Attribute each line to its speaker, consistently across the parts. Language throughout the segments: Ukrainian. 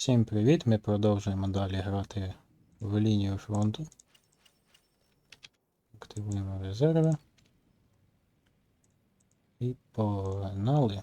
Speaker 1: Всім привіт! Ми продовжуємо далі грати в лінію фронту. Активуємо резерви. І погнали.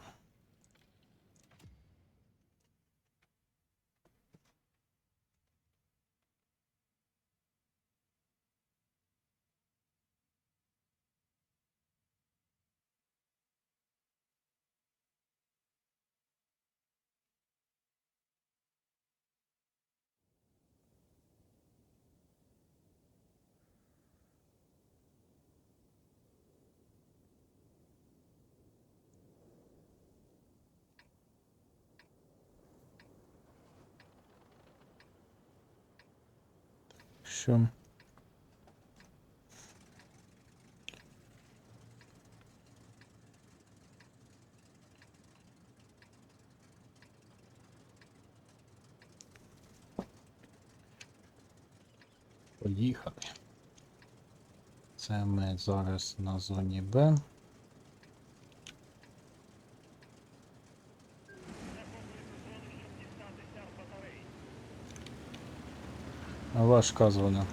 Speaker 1: Що? Поїхали. Це ми зараз на зоні Б. Важка зона.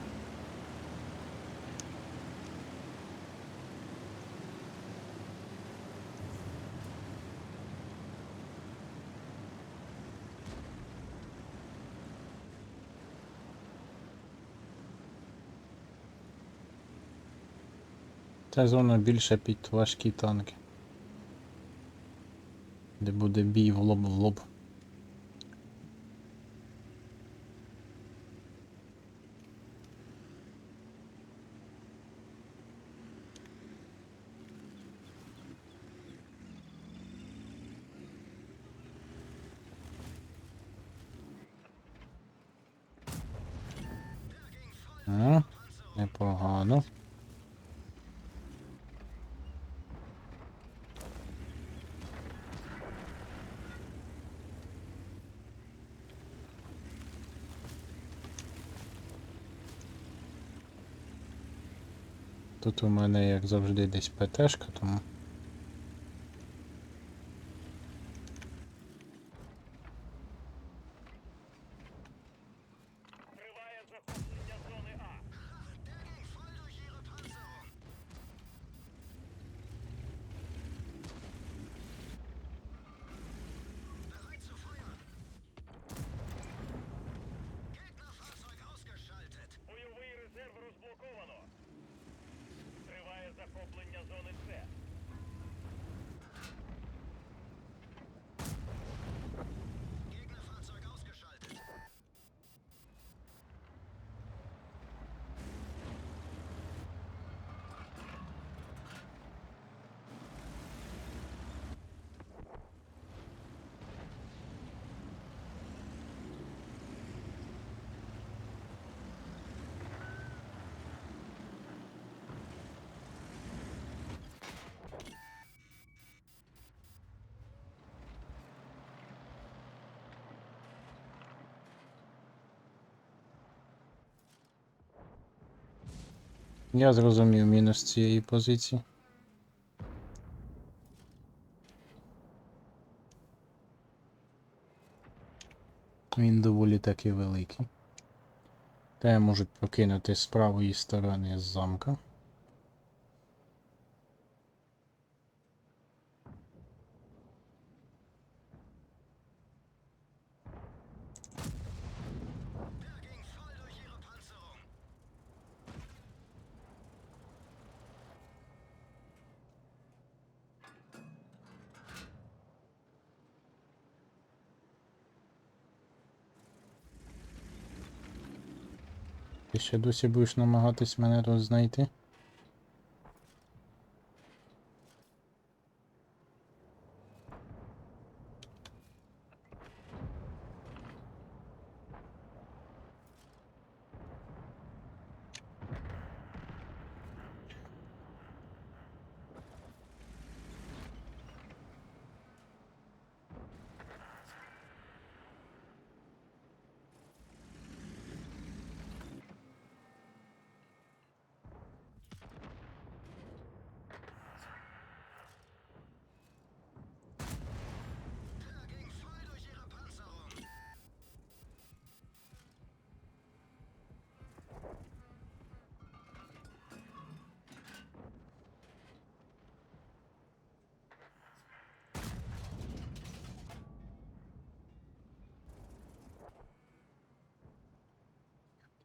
Speaker 1: Ця зона більше під важкі танки. Де буде бій в лоб в лоб. А, непогано. Тут у мене, як завжди, десь ПТшка, тому. Я зрозумів мінус цієї позиції. Він доволі таки великий. Те можуть покинути з правої сторони замка. Ти ще досі будеш намагатись мене тут знайти?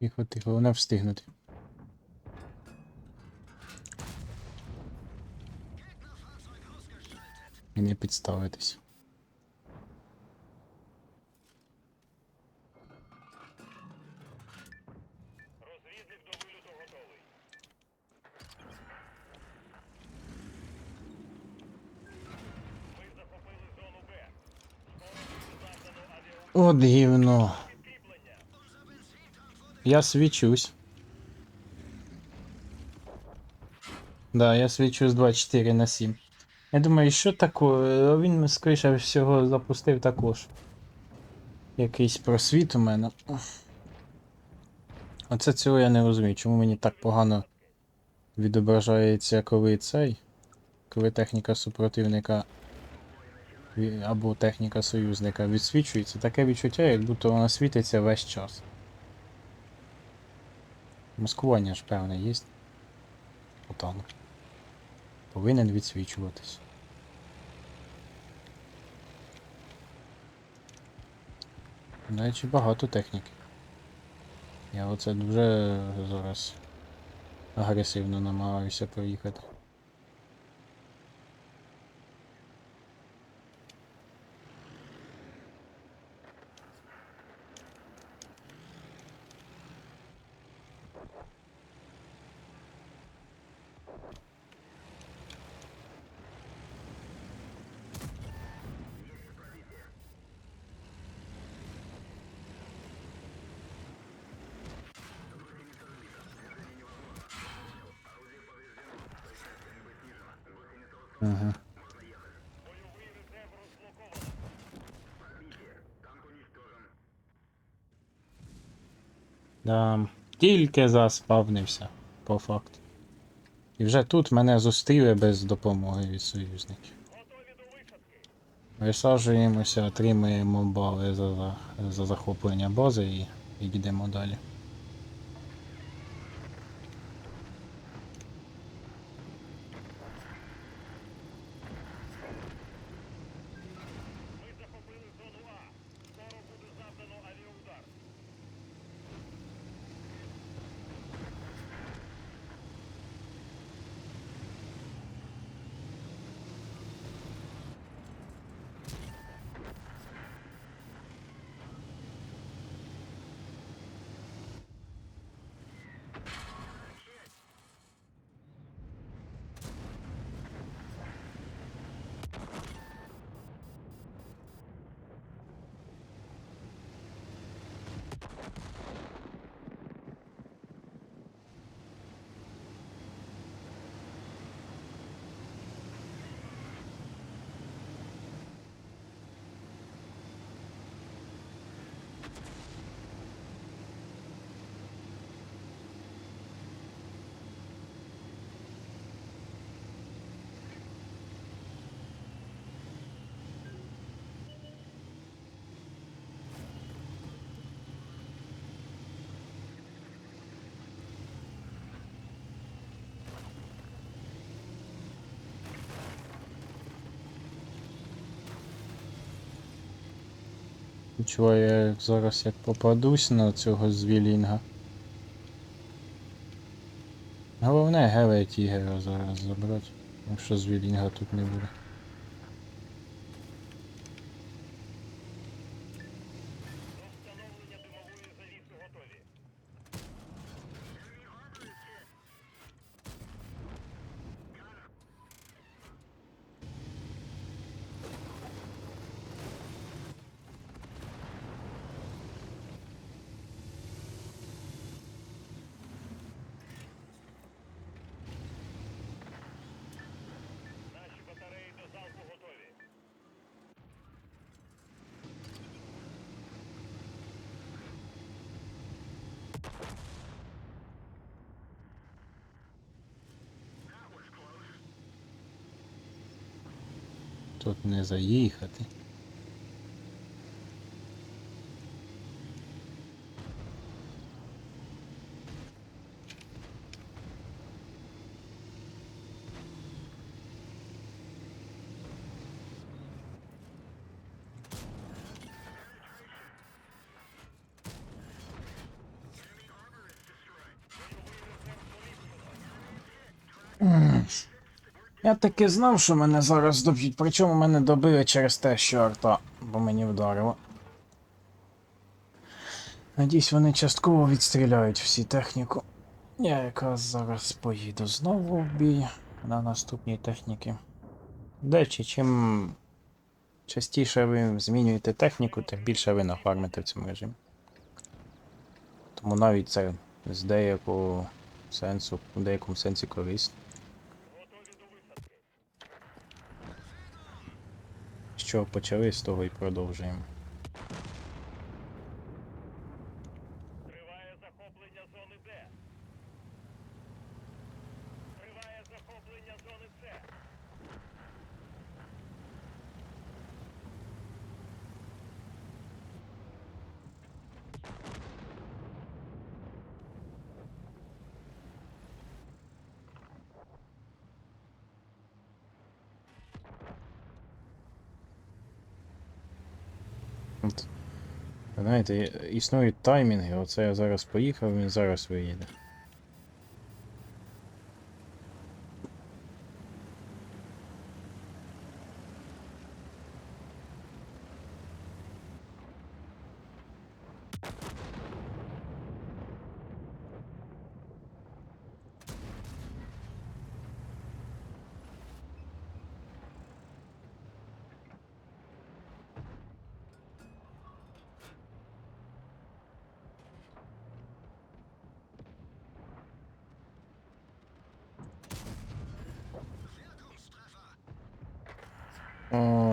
Speaker 1: Тихо, тихо, головне встигнути. І не підставитись.
Speaker 2: Розвідник до виліту готовий. Ми захопили зону Б. Скоро буде завдано авіаудар.
Speaker 1: От гівно.
Speaker 2: Підкріплення.
Speaker 1: Я свічусь. Да, я свічусь 24 на 7. Я думаю, що таке? Він, скоріше всього, запустив також. Якийсь просвіт у мене. Оце цього я не розумію, чому мені так погано відображається, коли цей. Коли техніка супротивника або техніка союзника відсвічується, таке відчуття, як будто вона світиться весь час. Маскування ж певне є. Отак. Повинен відсвічуватись. Речі, багато техніки. Я оце дуже зараз агресивно намагаюся проїхати. Да, тільки заспавнився, по факту. І вже тут мене зустріли без допомоги від союзників. Висаджуємося, отримуємо бали за, за, за захоплення бази і йдемо далі. Відчуваю, я зараз як попадусь на цього звілінга. Головне Гевей тігера зараз забрати, якщо звілінга тут не буде. Тут не заїхати. Mm. Я таки знав, що мене зараз доб'ють, причому мене добили через те, що арта, бо мені вдарило. Надіюсь, вони частково відстріляють всі техніку. Я якраз зараз поїду знову в бій на наступній техніці. До речі, чим частіше ви змінюєте техніку, тим більше ви нафармите в цьому режимі. Тому навіть це з деякого сенсу, в деякому сенсі корисно. Чого почали, з того і продовжуємо. Знаєте, існують таймінги, оце я зараз поїхав, він зараз виїде.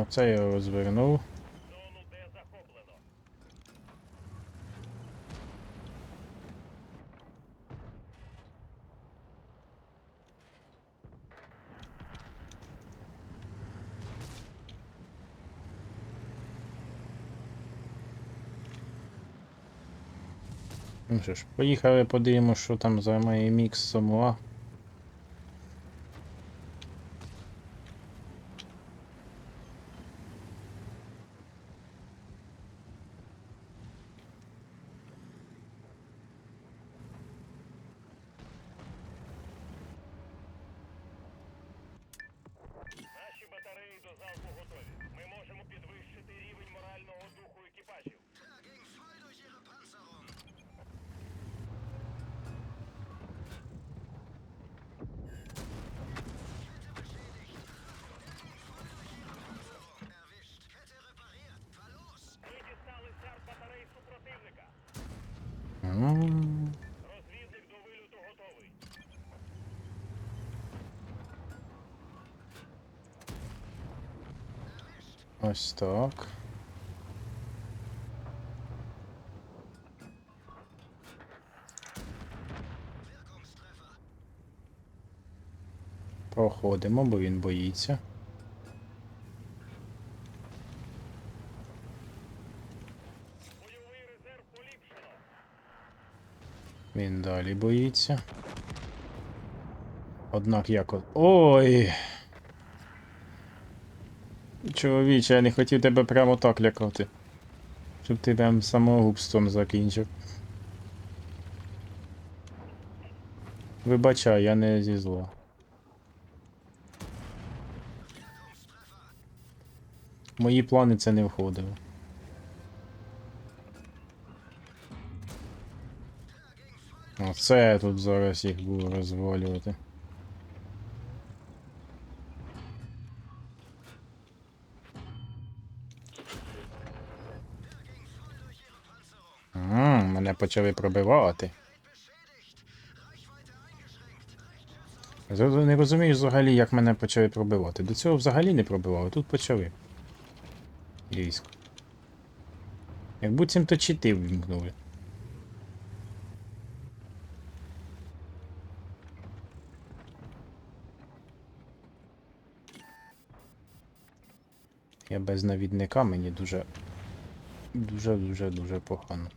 Speaker 1: Це я розвернув.
Speaker 2: Зону
Speaker 1: Ну що ж, поїхали, подивимося, що там займає мікс Самуа. Ось так. Проходимо, бо він боїться. Він далі боїться. Однак як от. Ой! Чоловіче, я не хотів тебе прямо так лякати. Щоб ти прям самогубством закінчив. Вибачай, я не зі зла. В Мої плани це не входило. Оце я тут зараз їх буду розвалювати. М, Мене почали пробивати. Не розумієш взагалі, як мене почали пробивати. До цього взагалі не пробивали, тут почали. Різко. Як буцімто чити ввімкнули. Я без навідника мені дуже. Дуже дуже дуже погано.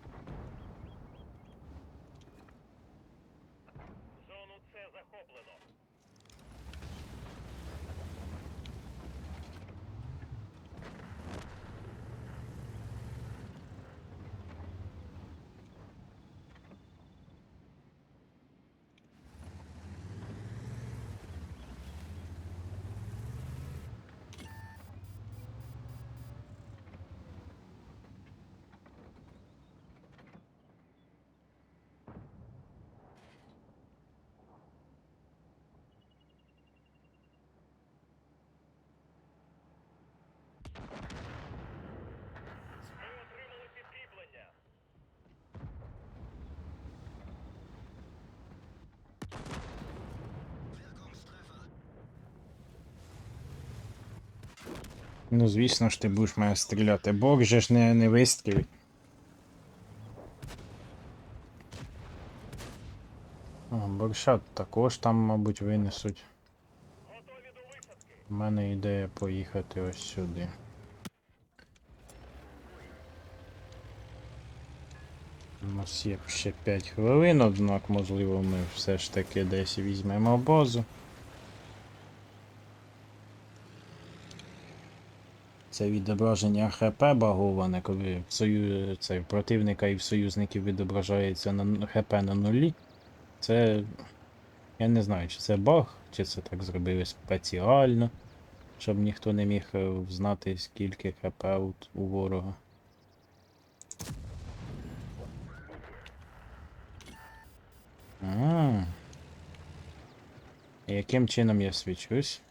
Speaker 1: Ну, звісно ж, ти будеш мене стріляти. Бог же ж не, не вистрілить. А, борща також там, мабуть, винесуть. У мене ідея поїхати ось сюди. У нас є ще 5 хвилин, однак, можливо, ми все ж таки десь візьмемо базу. Це відображення ХП баговане, коли в сою... це, противника і в союзників відображається на ХП на нулі. Це. Я не знаю, чи це баг, чи це так зробили спеціально, щоб ніхто не міг е, знати, скільки ХП у, ворога. А. Яким чином я свічусь?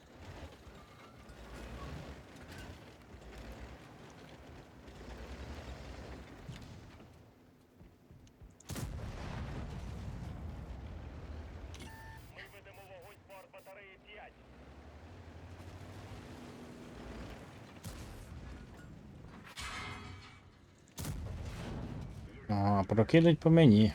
Speaker 1: Ага, прокидуть по мені.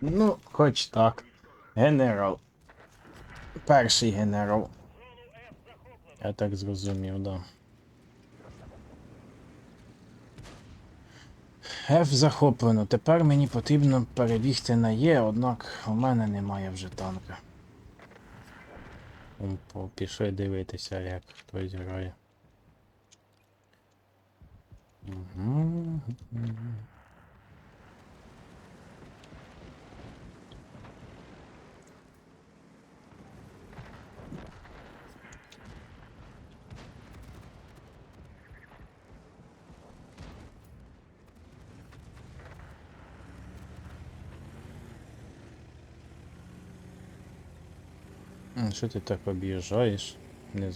Speaker 1: Ну, хоч так. Генерал. Перший генерал. Я так зрозумів, да. F захоплено. Тепер мені потрібно перебігти на Є, однак у мене немає вже танка. Пішли дивитися, як хтось грає. Мгм. М, Що ти так об'їжджаєш? Не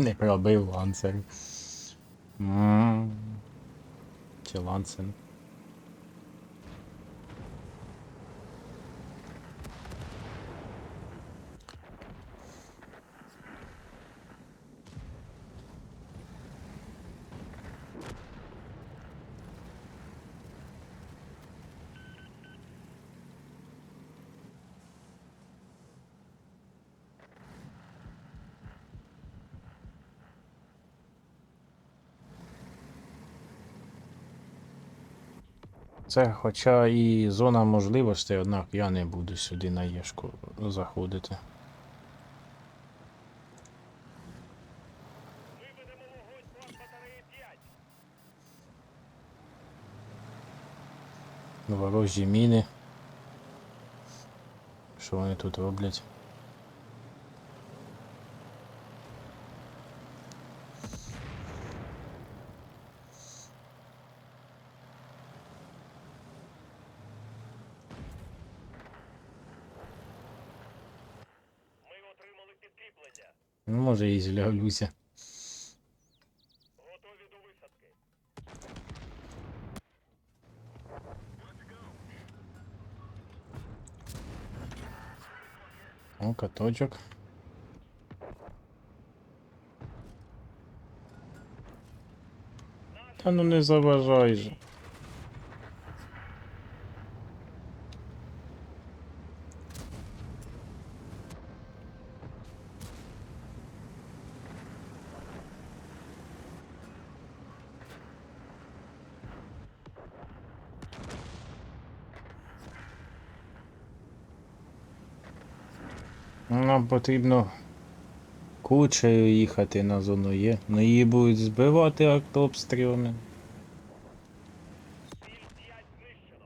Speaker 1: Не пробив ланцер. М. Чи ланцер? Це хоча і зона можливостей, однак я не буду сюди на Єшку заходити.
Speaker 2: Ми ведемо вогонь по артбатареї 5.
Speaker 1: Ворожі міни. Що вони тут роблять? Ну, може і злявлюся.
Speaker 2: О, ну,
Speaker 1: каточок. Та ну не заважай же. Нам потрібно кучею їхати на зону Є. Ну її будуть збивати артобстрілами.
Speaker 2: Ціль 5 знищено.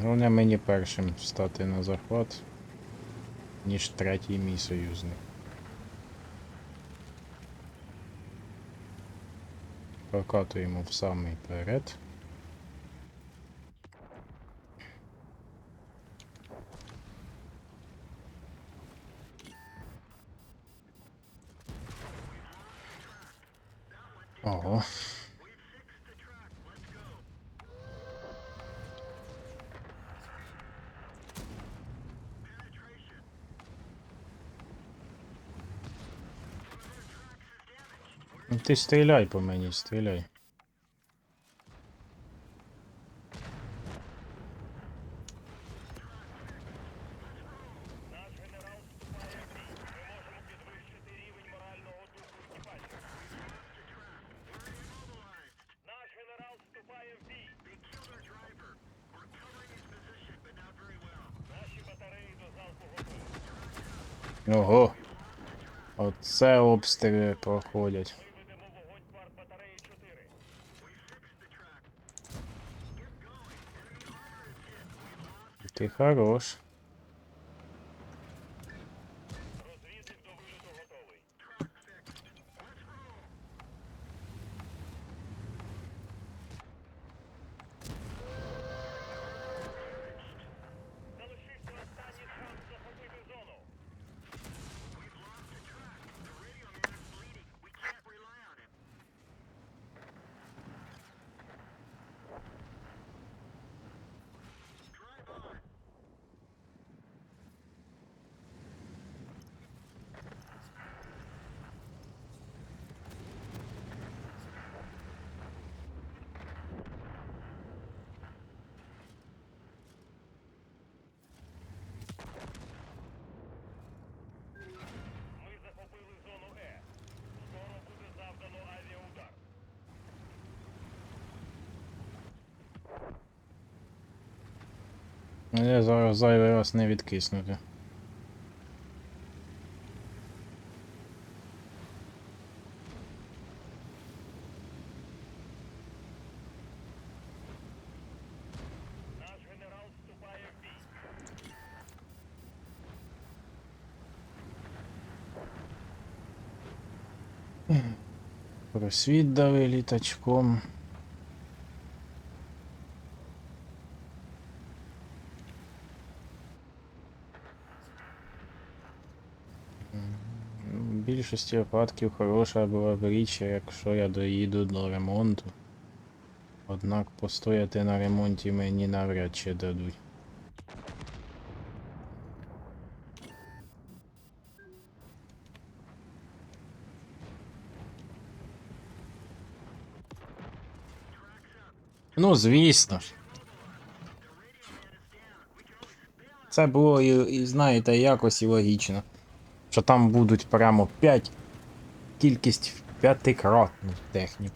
Speaker 1: Головне мені першим стати на захват, ніж третій мій союзник. Прокатуємо в самий перед.
Speaker 2: Наші батареї до залпу готові.
Speaker 1: Ого. Оце обстріли проходять.
Speaker 2: Ми ведемо вогонь по артбатареї 4.
Speaker 1: Ти Я зараз зайвий раз не відкиснути. Просвіт дали літачком. М, В більшості випадків хороша була б річ, якщо я доїду до ремонту. Однак постояти на ремонті мені навряд чи дадуть. Ну, звісно ж. Це було і, і знаєте, якось і логічно. Що там будуть прямо 5 кількість в п'ятикратну технік.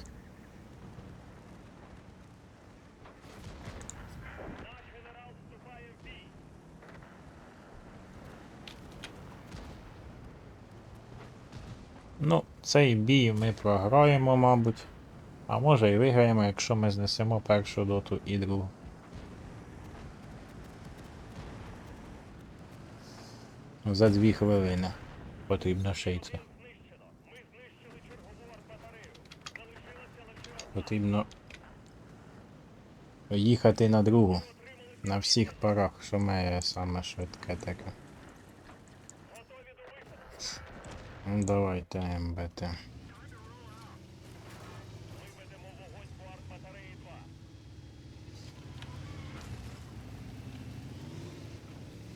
Speaker 1: Ну, цей бій ми програємо, мабуть. А може і виграємо, якщо ми знесемо першу доту і другу. За дві хвилини потрібно
Speaker 2: шейці.
Speaker 1: Потрібно їхати на другу. На всіх парах, що має саме швидке таке. Ну, Давайте МБТ.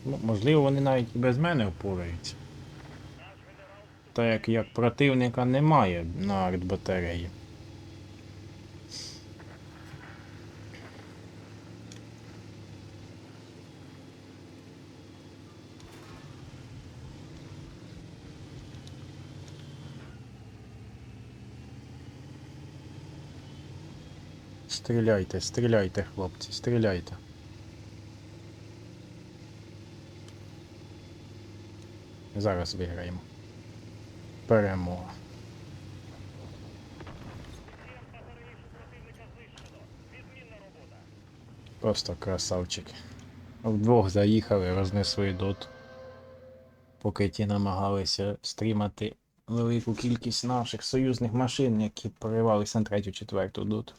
Speaker 1: Ну, Можливо, вони навіть без мене опораються. Так як, противника немає на артбатареї. Стріляйте, стріляйте, хлопці, стріляйте. Зараз виграємо. Перемога. Просто красавчики. Вдвох заїхали, рознесли дот. Поки ті намагалися стримати велику кількість наших союзних машин, які проривалися на третю, четверту дот.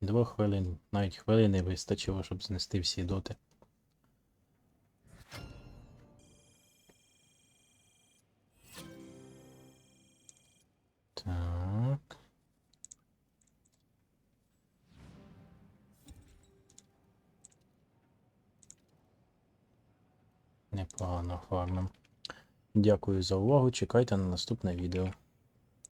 Speaker 1: Двох хвилин, навіть хвилини вистачило, щоб знести всі доти. Так. Непогано фармим. Дякую за увагу. Чекайте на наступне відео.